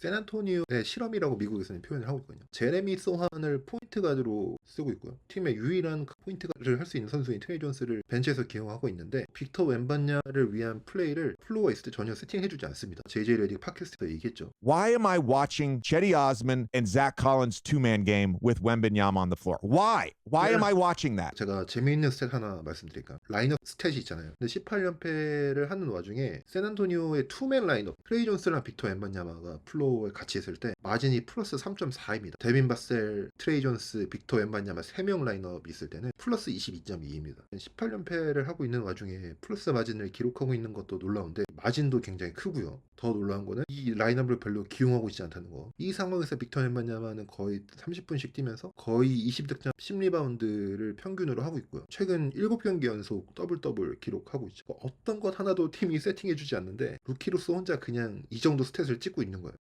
세난토니오의 실험이라고 미국에서는 표현을 하고 있거든요. 제레미 소한을 포인트 가드로 쓰고 있고요. 팀의 유일한 그 포인트 가드를 할 수 있는 선수인 트레이 존스를 벤치에서 기용하고 있는데 빅터 웬반냐를 위한 플레이를 플로어에 있을 때 전혀 세팅해주지 않습니다. JJ 레디 팟캐스트에서 얘기했죠. Why am I watching Chetty Osman and Zach Collins two man game with Wembenyama on the floor? Why? Why am I watching that? 제가 재미있는 스탯 하나 말씀드릴까요? 라인업 스탯이 있잖아요. 근데 18연패를 하는 와중에 세난토니오의 투맨 라인업 트레이 존스랑 빅터 엠반야마가 플로어 에 같이 있을 때 마진이 플러스 3.4입니다. 데빈 바셀, 트레이 존스, 빅터 엠반야마 3명 라인업이 있을 때는 플러스 22.2입니다. 18연패를 하고 있는 와중에 플러스 마진을 기록하고 있는 것도 놀라운데 마진도 굉장히 크고요. 더 놀라운 거는 이 라인업을 별로 기용하고 있지 않다는 거. 이 상황에서 빅터 엠반야마는 거의 30분씩 뛰면서 거의 20득점 10리바운드를 평균으로 하고 있고요. 최근 7경기 연속 더블 더블 기록하고 있죠. 어떤 것 하나도 팀이 세팅해주지 않는데 루키로서 혼자 그냥 이 정도 스탯을 찍고 있는 거예요.